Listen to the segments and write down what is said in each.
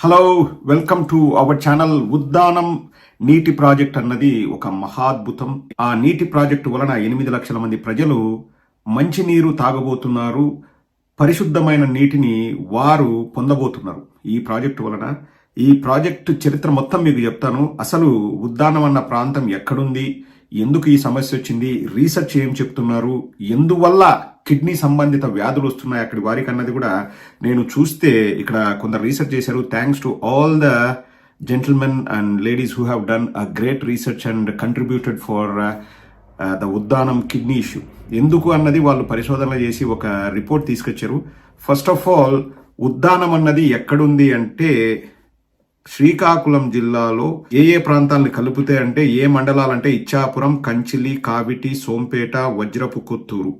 Hello welcome to our channel Uddanam నీటి project అన్నది ఒక మహాద్భుతం. ఆ నీటి ప్రాజెక్టు వలన ఎనిమిది లక్షల మంది ప్రజలు మంచినీరు తాగబోతున్నారు. పరిశుద్ధమైన నీటిని వారు పొందబోతున్నారు. ఈ ప్రాజెక్టు వలన ఈ ప్రాజెక్టు చరిత్ర మొత్తం మీకు చెప్తాను. అసలు ఉద్దానం అన్న ప్రాంతం ఎక్కడుంది? ఎందుకు ఈ సమస్య వచ్చింది? రీసెర్చ్ ఏం చెప్తున్నారు? ఎందువల్ల కిడ్నీ సంబంధిత వ్యాధులు వస్తున్నాయి అక్కడి వారికి అన్నది కూడా నేను చూస్తే ఇక్కడ కొందరు రీసెర్చ్ చేశారు. Thanks to all the gentlemen and ladies who have done a great research and contributed for the Uddanam kidney issue ఎందుకు అన్నది వాళ్ళు పరిశోధన చేసి ఒక రిపోర్ట్ తీసుకొచ్చారు. ఫస్ట్ ఆఫ్ ఆల్ ఉద్దానం అన్నది ఎక్కడుంది అంటే శ్రీకాకుళం జిల్లాలో ఏ ఏ ప్రాంతాలను కలిపితే అంటే ఏ మండలాలంటే ఇచ్చాపురం కంచిలి కావిటి సోంపేట వజ్రపు కొత్తూరు.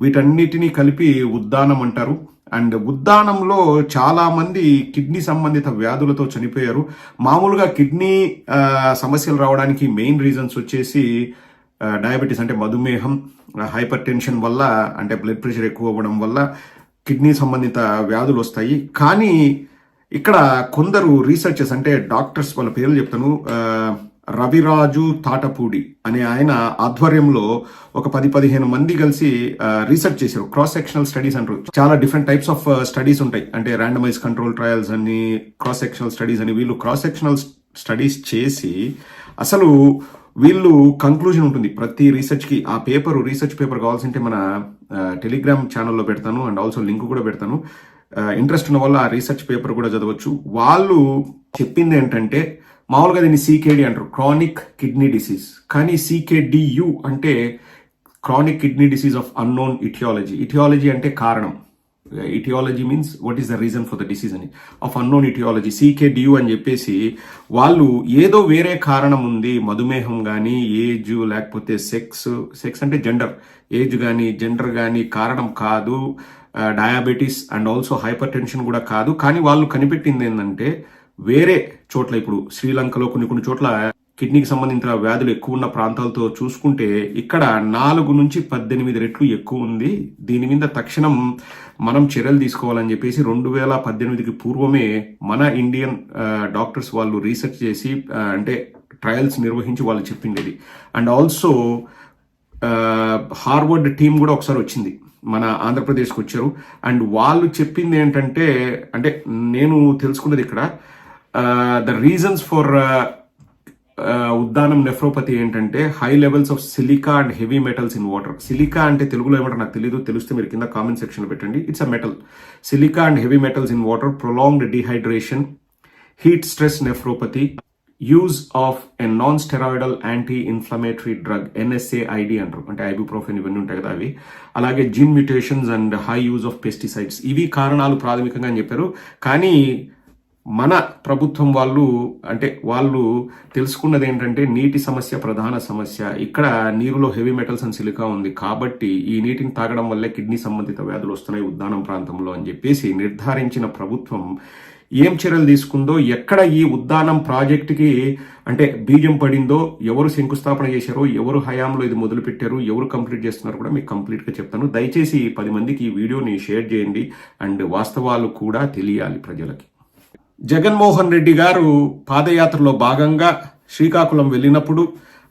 వీటన్నిటిని కలిపి ఉద్దానం అంటారు. అండ్ ఉద్దానంలో చాలామంది కిడ్నీ సంబంధిత వ్యాధులతో చనిపోయారు. మామూలుగా కిడ్నీ సమస్యలు రావడానికి మెయిన్ రీజన్స్ వచ్చేసి డయాబెటీస్ అంటే మధుమేహం హైపర్ టెన్షన్ వల్ల అంటే బ్లడ్ ప్రెషర్ ఎక్కువ అవ్వడం వల్ల కిడ్నీ సంబంధిత వ్యాధులు వస్తాయి. కానీ ఇక్కడ కొందరు రీసెర్చర్స్ అంటే డాక్టర్స్ వాళ్ళ పేర్లు చెప్తాను. రవిరాజు తాటపూడి అనే ఆయన ఆధ్వర్యంలో ఒక పది పదిహేను మంది కలిసి రీసెర్చ్ చేశారు. క్రాస్ సెక్షనల్ స్టడీస్ అంటారు. చాలా డిఫరెంట్ టైప్స్ ఆఫ్ స్టడీస్ ఉంటాయి. అంటే ర్యాండమైజ్ కంట్రోల్ ట్రయల్స్ అని క్రాస్ సెక్షనల్ స్టడీస్ అని వీళ్ళు క్రాస్ సెక్షనల్ స్టడీస్ చేసి అసలు వీళ్ళు కంక్లూజన్ ఉంటుంది. ప్రతి రీసెర్చ్కి ఆ పేపర్ రీసెర్చ్ పేపర్ కావాల్సింటే మన టెలిగ్రామ్ ఛానల్లో పెడతాను. అండ్ ఆల్సో లింక్ కూడా పెడతాను. ఇంట్రెస్ట్ ఉన్న వాళ్ళు ఆ రీసెర్చ్ పేపర్ కూడా చదవచ్చు. వాళ్ళు చెప్పింది ఏంటంటే మామూలుగా దీన్ని సీకేడి అంటారు క్రానిక్ కిడ్నీ డిసీజ్ కానీ సీకేడియు అంటే chronic kidney disease of unknown aetiology aetiology అంటే కారణం. Aetiology means what is the reason for the disease అని ఆఫ్ అన్నోన్ ఇటియాలజీ సీకేడియు అని చెప్పేసి వాళ్ళు ఏదో వేరే కారణం ఉంది మధుమేహం కానీ ఏజ్ లేకపోతే సెక్స్ సెక్స్ అంటే జెండర్ ఏజ్ కానీ జెండర్ కానీ కారణం కాదు diabetes and also hypertension కూడా కాదు. కానీ వాళ్ళు కనిపెట్టింది ఏంటంటే వేరే చోట్ల ఇప్పుడు శ్రీలంకలో కొన్ని కొన్ని చోట్ల కిడ్నీకి సంబంధించిన వ్యాధులు ఎక్కువ ఉన్న ప్రాంతాలతో చూసుకుంటే ఇక్కడ నాలుగు నుంచి పద్దెనిమిది రెట్లు ఎక్కువ ఉంది. దీని మీద తక్షణం మనం చర్యలు తీసుకోవాలని చెప్పేసి రెండు వేల పద్దెనిమిదికి పూర్వమే మన ఇండియన్ డాక్టర్స్ వాళ్ళు రీసెర్చ్ చేసి అంటే ట్రయల్స్ నిర్వహించి వాళ్ళు చెప్పిండేది. అండ్ ఆల్సో హార్వర్డ్ టీం కూడా ఒకసారి వచ్చింది. మన ఆంధ్రప్రదేశ్కి వచ్చారు. అండ్ వాళ్ళు చెప్పింది ఏంటంటే అంటే నేను తెలుసుకున్నది ఇక్కడ the reasons for Uddanam nephropathy ఏంటంటే high levels of silica and heavy metals in water silica అంటే తెలుగులో ఏమంటారు నాకు తెలియదు తెలిస్తే మీరు కింద కామెంట్ సెక్షన్ పెట్టండి. It's a metal silica and heavy metals in water prolonged dehydration heat stress nephropathy use of a non steroidal anti inflammatory drug NSAID అంటారు. అంటే ఐబుప్రోఫెన్ ఇవన్నీ ఉంటాయి కదా అవి. అలాగే gene mutations and high use of pesticides ఇవి కారణాలు ప్రాథమికంగా అని చెప్పారు. కానీ మన ప్రభుత్వం వాళ్ళు అంటే వాళ్ళు తెలుసుకున్నది ఏంటంటే నీటి సమస్య ప్రధాన సమస్య. ఇక్కడ నీరులో హెవీ మెటల్స్ అండ్ సిలికా ఉంది. కాబట్టి ఈ నీటిని తాగడం వల్లే కిడ్నీ సంబంధిత వ్యాధులు వస్తున్నాయి ఉద్దానం ప్రాంతంలో అని చెప్పేసి నిర్ధారించిన ప్రభుత్వం ఏం చర్యలు తీసుకుందో ఎక్కడ ఈ ఉద్దానం ప్రాజెక్టుకి అంటే బీజం పడిందో ఎవరు శంకుస్థాపన చేశారో ఎవరు హయాంలో ఇది మొదలు పెట్టారు ఎవరు కంప్లీట్ చేస్తున్నారు కూడా మీకు కంప్లీట్గా చెప్తాను. దయచేసి ఈ పది మందికి ఈ వీడియోని షేర్ చేయండి. అండ్ వాస్తవాలు కూడా తెలియాలి ప్రజలకి. జగన్మోహన్ రెడ్డి గారు పాదయాత్రలో భాగంగా శ్రీకాకుళం వెళ్ళినప్పుడు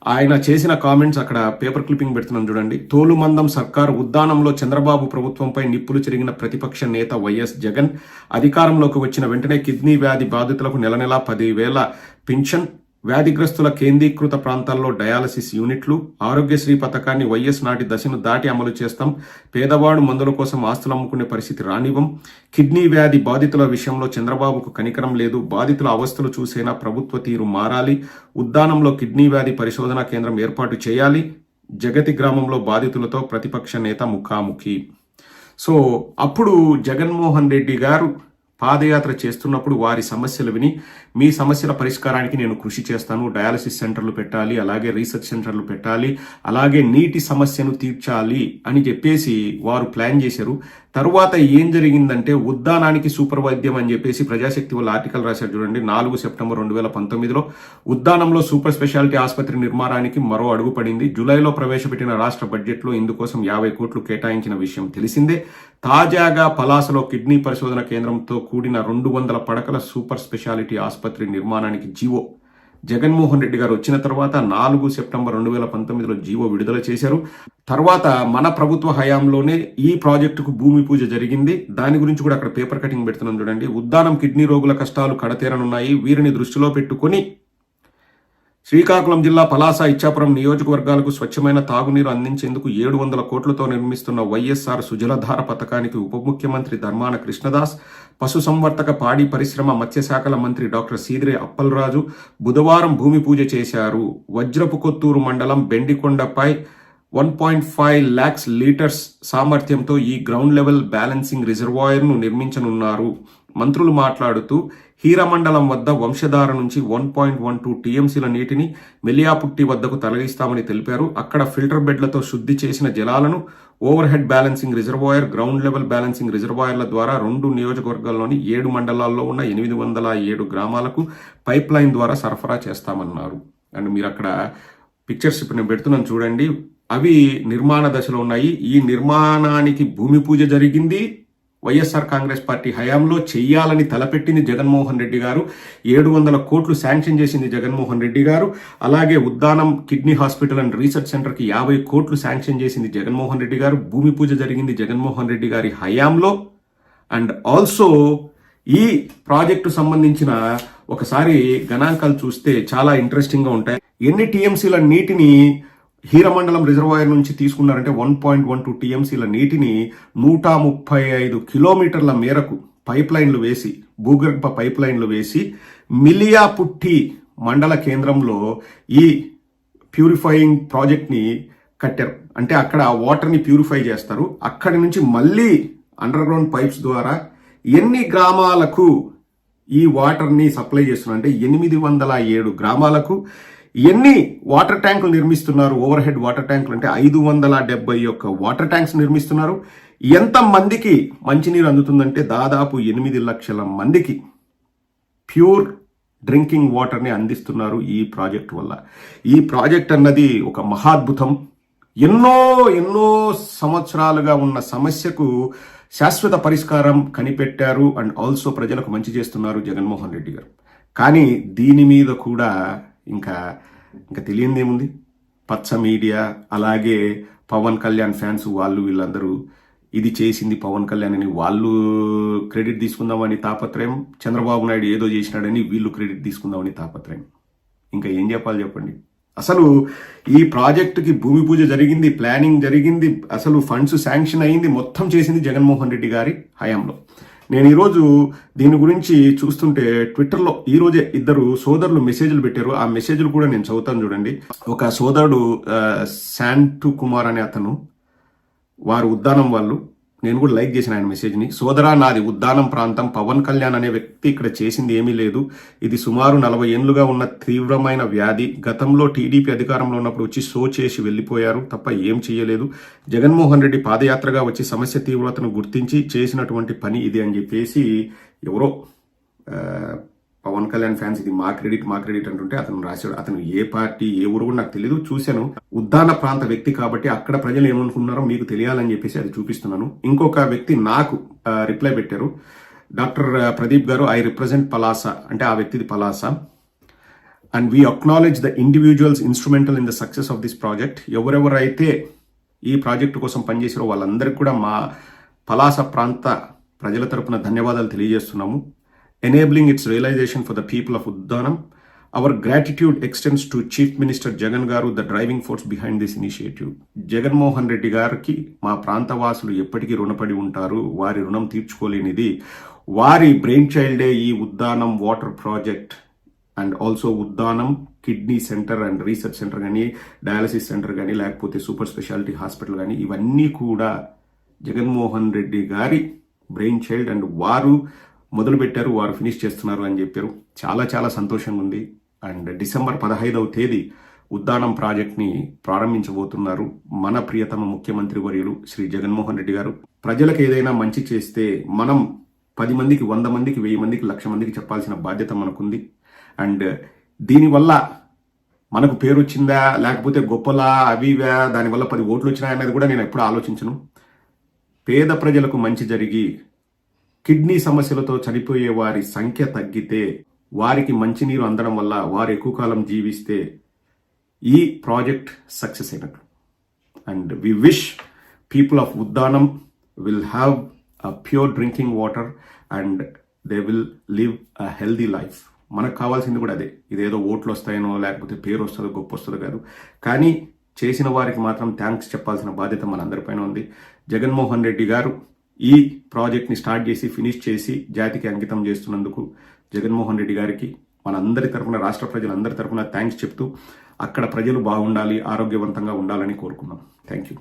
ఆయన చేసిన కామెంట్స్ అక్కడ పేపర్ క్లిప్పింగ్ పెడుతున్నాను చూడండి. తోలుమందం సర్కార్ ఉద్దానంలో చంద్రబాబు ప్రభుత్వంపై నిప్పులు చెరిగిన ప్రతిపక్ష నేత వైఎస్ జగన్ అధికారంలోకి వచ్చిన వెంటనే కిడ్నీ వ్యాధి బాధితులకు నెల నెలా పదివేల పింఛన్ వ్యాధిగ్రస్తుల కేంద్రీకృత ప్రాంతాల్లో డయాలసిస్ యూనిట్లు ఆరోగ్యశ్రీ పథకాన్ని వైఎస్ నాటి దశను దాటి అమలు చేస్తాం. పేదవాడు మందుల కోసం ఆస్తులు అమ్ముకునే పరిస్థితి రానివ్వం. కిడ్నీ వ్యాధి బాధితుల విషయంలో చంద్రబాబుకు కనికరం లేదు. బాధితుల అవస్థలు చూసేనా ప్రభుత్వ తీరు మారాలి. ఉద్దానంలో కిడ్నీ వ్యాధి పరిశోధనా కేంద్రం ఏర్పాటు చేయాలి. జగతి గ్రామంలో బాధితులతో ప్రతిపక్ష నేత ముఖాముఖి. సో అప్పుడు జగన్మోహన్ రెడ్డి గారు పాదయాత్ర చేస్తున్నప్పుడు వారి సమస్యలు విని మీ సమస్యల పరిష్కారానికి నేను కృషి చేస్తాను. డయాలసిస్ సెంటర్లు పెట్టాలి అలాగే రీసెర్చ్ సెంటర్లు పెట్టాలి అలాగే నీటి సమస్యను తీర్చాలి అని చెప్పేసి వారు ప్లాన్ చేశారు. తరువాత ఏం జరిగిందంటే ఉద్దానానికి సూపర్ వైద్యం అని చెప్పేసి ప్రజాశక్తి వల్ల ఆర్టికల్ రాశారు చూడండి నాలుగు సెప్టెంబర్ రెండు వేల పంతొమ్మిదిలో. ఉద్దానంలో సూపర్ స్పెషాలిటీ ఆసుపత్రి నిర్మాణానికి మరో అడుగు పడింది. జూలైలో ప్రవేశపెట్టిన రాష్ట్ర బడ్జెట్లో ఇందుకోసం యాభై కోట్లు కేటాయించిన విషయం తెలిసిందే. తాజాగా పలాసలో కిడ్నీ పరిశోధన కేంద్రంతో కూడిన రెండు వందల పడకల సూపర్ స్పెషాలిటీ ఆసుపత్రి నిర్మాణానికి జీవో. జగన్మోహన్ రెడ్డి గారు వచ్చిన తర్వాత నాలుగు సెప్టెంబర్ రెండు వేల పంతొమ్మిదిలో జీవో విడుదల చేశారు. తర్వాత మన ప్రభుత్వ హయాంలోనే ఈ ప్రాజెక్టుకు భూమి పూజ జరిగింది. దాని గురించి కూడా అక్కడ పేపర్ కటింగ్ పెడుతున్నాం చూడండి. ఉద్దానం కిడ్నీ రోగుల కష్టాలు కడతేరనున్నాయి. వీరిని దృష్టిలో పెట్టుకొని శ్రీకాకుళం జిల్లా పలాస ఇచ్చాపురం నియోజకవర్గాలకు స్వచ్ఛమైన తాగునీరు అందించేందుకు ఏడు వందల కోట్లతో నిర్మిస్తున్న వైఎస్ఆర్ సుజలధార పథకానికి ఉప ముఖ్యమంత్రి ధర్మాన కృష్ణదాస్ పశుసంవర్ధక పాడి పరిశ్రమ మత్స్యశాఖల మంత్రి డాక్టర్ సీదిరే అప్పలరాజు బుధవారం భూమి పూజ చేశారు. వజ్రపు కొత్తూరు మండలం బెండికొండపై one point five lakhs litres సామర్థ్యంతో ఈ గ్రౌండ్ లెవెల్ బ్యాలెన్సింగ్ రిజర్వాయర్ను నిర్మించనున్నారు. మంత్రులు మాట్లాడుతూ హీరమండలం వద్ద వంశధార నుంచి వన్ పాయింట్ వన్ టూ టీఎంసీల నీటిని మెలియాపుట్టి వద్దకు తరలిస్తామని తెలిపారు. అక్కడ ఫిల్టర్ బెడ్లతో శుద్ధి చేసిన జలాలను overhead balancing reservoir ground level balancing రిజర్వాయర్ల ద్వారా రెండు నియోజకవర్గాల్లోని ఏడు మండలాల్లో ఉన్న ఎనిమిది వందల ఏడు గ్రామాలకు పైప్ లైన్ ద్వారా సరఫరా చేస్తామన్నారు. అండ్ మీరు అక్కడ పిక్చర్స్ ఇప్పుడు నేను పెడుతున్నాను చూడండి. అవి నిర్మాణ దశలో ఉన్నాయి. ఈ నిర్మాణానికి భూమి పూజ జరిగింది. వైఎస్ఆర్ కాంగ్రెస్ పార్టీ హయాంలో చెయ్యాలని తలపెట్టింది జగన్మోహన్ రెడ్డి గారు. ఏడు వందల కోట్లు శాంక్షన్ చేసింది జగన్మోహన్ రెడ్డి గారు. అలాగే Uddanam kidney hospital and research సెంటర్కి యాభై కోట్లు శాంక్షన్ చేసింది జగన్మోహన్ రెడ్డి గారు. భూమి పూజ జరిగింది జగన్మోహన్ రెడ్డి గారి హయాంలో. అండ్ ఆల్సో ఈ ప్రాజెక్టు సంబంధించిన ఒకసారి గణాంకాలు చూస్తే చాలా ఇంట్రెస్టింగ్గా ఉంటాయి. ఎన్ని టీఎంసీల నీటిని హీరమండలం రిజర్వాయర్ నుంచి తీసుకున్నారంటే వన్ పాయింట్ వన్ టూ టీఎంసీల నీటిని నూట ముప్పై ఐదు కిలోమీటర్ల మేరకు పైప్ లైన్లు వేసి భూగర్భ పైప్ లైన్లు వేసి మిలియాపుట్టి మండల కేంద్రంలో ఈ ప్యూరిఫైయింగ్ ప్రాజెక్ట్ని కట్టారు. అంటే అక్కడ వాటర్ని ప్యూరిఫై చేస్తారు. అక్కడి నుంచి మళ్ళీ అండర్ గ్రౌండ్ పైప్స్ ద్వారా ఎన్ని గ్రామాలకు ఈ వాటర్ని సప్లై చేస్తున్నారు అంటే ఎనిమిది వందల ఏడు గ్రామాలకు ఎన్ని వాటర్ ట్యాంకులు నిర్మిస్తున్నారు? ఓవర్ హెడ్ వాటర్ ట్యాంకులు అంటే ఐదు వందల డెబ్బై ఒక్క వాటర్ ట్యాంక్స్ నిర్మిస్తున్నారు. ఎంత మందికి మంచినీరు అందుతుందంటే దాదాపు ఎనిమిది లక్షల మందికి ప్యూర్ డ్రింకింగ్ వాటర్ని అందిస్తున్నారు ఈ ప్రాజెక్ట్ వల్ల. ఈ ప్రాజెక్ట్ అన్నది ఒక మహాద్భుతం. ఎన్నో ఎన్నో సంవత్సరాలుగా ఉన్న సమస్యకు శాశ్వత పరిష్కారం కనిపెట్టారు అండ్ ఆల్సో ప్రజలకు మంచి చేస్తున్నారు జగన్మోహన్ రెడ్డి గారు. కానీ దీని మీద కూడా ఇంకా ఇంకా తెలియంది ఏముంది? పచ్చ మీడియా అలాగే పవన్ కళ్యాణ్ ఫ్యాన్స్ వాళ్ళు వీళ్ళందరూ ఇది చేసింది పవన్ కళ్యాణ్ అని వాళ్ళు క్రెడిట్ తీసుకుందామని తాపత్రయం చంద్రబాబు నాయుడు ఏదో చేసినాడని వీళ్ళు క్రెడిట్ తీసుకుందామని తాపత్రయం. ఇంకా ఏం చెప్పాలి చెప్పండి? అసలు ఈ ప్రాజెక్టుకి భూమి పూజ జరిగింది ప్లానింగ్ జరిగింది అసలు ఫండ్స్ శాంక్షన్ అయింది మొత్తం చేసింది జగన్మోహన్ రెడ్డి గారి హయాంలో. నేను ఈరోజు దీని గురించి చూస్తుంటే ట్విట్టర్లో ఈరోజే ఇద్దరు సోదరులు మెసేజ్లు పెట్టారు. ఆ మెసేజ్లు కూడా నేను చదువుతాను చూడండి. ఒక సోదరుడు శాంటు కుమార్ అనే అతను వారు ఉద్దానం వాళ్ళు. నేను కూడా లైక్ చేసిన ఆయన మెసేజ్ని. సోదరా నాది ఉద్దానం ప్రాంతం. పవన్ కళ్యాణ్ అనే వ్యక్తి ఇక్కడ చేసింది ఏమీ లేదు. ఇది సుమారు నలభై ఏళ్ళుగా ఉన్న తీవ్రమైన వ్యాధి. గతంలో టీడీపీ అధికారంలో ఉన్నప్పుడు వచ్చి షో చేసి వెళ్ళిపోయారు. తప్ప ఏం చేయలేదు. జగన్మోహన్ రెడ్డి పాదయాత్రగా వచ్చి సమస్య తీవ్రతను గుర్తించి చేసినటువంటి పని ఇది అని చెప్పేసి ఎవరో పవన్ కళ్యాణ్ ఫ్యాన్స్ ఇది మా క్రెడిట్ మా క్రెడిట్ అంటుంటే అతను రాశాడు. అతను ఏ పార్టీ ఏ ఊరు కూడా నాకు తెలియదు చూశాను. ఉద్దాన ప్రాంత వ్యక్తి కాబట్టి అక్కడ ప్రజలు ఏమనుకుంటున్నారో మీకు తెలియాలని చెప్పేసి అది చూపిస్తున్నాను. ఇంకొక వ్యక్తి నాకు రిప్లై పెట్టారు. డాక్టర్ ప్రదీప్ గారు ఐ రిప్రజెంట్ పలాస అంటే ఆ వ్యక్తిది Palasa and we acknowledge the individuals instrumental in the success of this project ఎవరెవరైతే ఈ ప్రాజెక్టు కోసం పనిచేసారో వాళ్ళందరికీ కూడా మా పలాస ప్రాంత ప్రజల తరపున ధన్యవాదాలు తెలియజేస్తున్నాము. Enabling its realisation for the people of Uddanam our gratitude extends to chief minister Jagan garu the driving force behind this initiative Jaganmohan Reddy గారికి మా ప్రాంతవాసులు ఎప్పటికీ రుణపడి ఉంటారు. వారి రుణం తీర్చుకోలేనిది. వారి బ్రెయిన్ చైల్డే ఈ Uddanam water project and also Uddanam kidney centre and research centre కానీ డయాలసిస్ సెంటర్ కానీ లేకపోతే సూపర్ స్పెషాలిటీ హాస్పిటల్ కానీ ఇవన్నీ కూడా జగన్మోహన్ రెడ్డి గారి బ్రెయిన్ చైల్డ్ అండ్ వారు మొదలుపెట్టారు వారు ఫినిష్ చేస్తున్నారు అని చెప్పారు. చాలా చాలా సంతోషంగా ఉంది. అండ్ డిసెంబర్ పదహైదవ తేదీ ఉద్దానం ప్రాజెక్ట్ని ప్రారంభించబోతున్నారు మన ప్రియతమ ముఖ్యమంత్రి వర్యులు శ్రీ జగన్మోహన్ రెడ్డి గారు. ప్రజలకు ఏదైనా మంచి చేస్తే మనం పది మందికి వంద మందికి వెయ్యి మందికి లక్ష మందికి చెప్పాల్సిన బాధ్యత మనకుంది. అండ్ దీనివల్ల మనకు పేరు వచ్చిందా లేకపోతే గొప్పలా అవివా దానివల్ల పది ఓట్లు వచ్చినాయనేది కూడా నేను ఎప్పుడు ఆలోచించను. పేద ప్రజలకు మంచి జరిగి కిడ్నీ సమస్యలతో చనిపోయే వారి సంఖ్య తగ్గితే వారికి మంచినీరు అందడం వల్ల వారు ఎక్కువ కాలం జీవిస్తే ఈ ప్రాజెక్ట్ సక్సెస్ అయినట్లు. And we wish people of Uddanam will have a pure drinking water and they will live a healthy life. మనకు కావాల్సింది కూడా అదే. ఇదేదో ఓట్లు వస్తాయనో లేకపోతే పేరు వస్తుందో గొప్ప వస్తుందో కాదు. కానీ చేసిన వారికి మాత్రం థ్యాంక్స్ చెప్పాల్సిన బాధ్యత మనందరిపైన ఉంది. జగన్మోహన్ రెడ్డి గారు ఈ ప్రాజెక్ట్ని స్టార్ట్ చేసి ఫినిష్ చేసి జాతికి అంకితం చేస్తున్నందుకు జగన్మోహన్ రెడ్డి గారికి మనందరి తరఫున రాష్ట్ర ప్రజలందరి తరఫున థ్యాంక్స్ చెప్తూ అక్కడ ప్రజలు బాగుండాలి ఆరోగ్యవంతంగా ఉండాలని కోరుకున్నాం. Thank you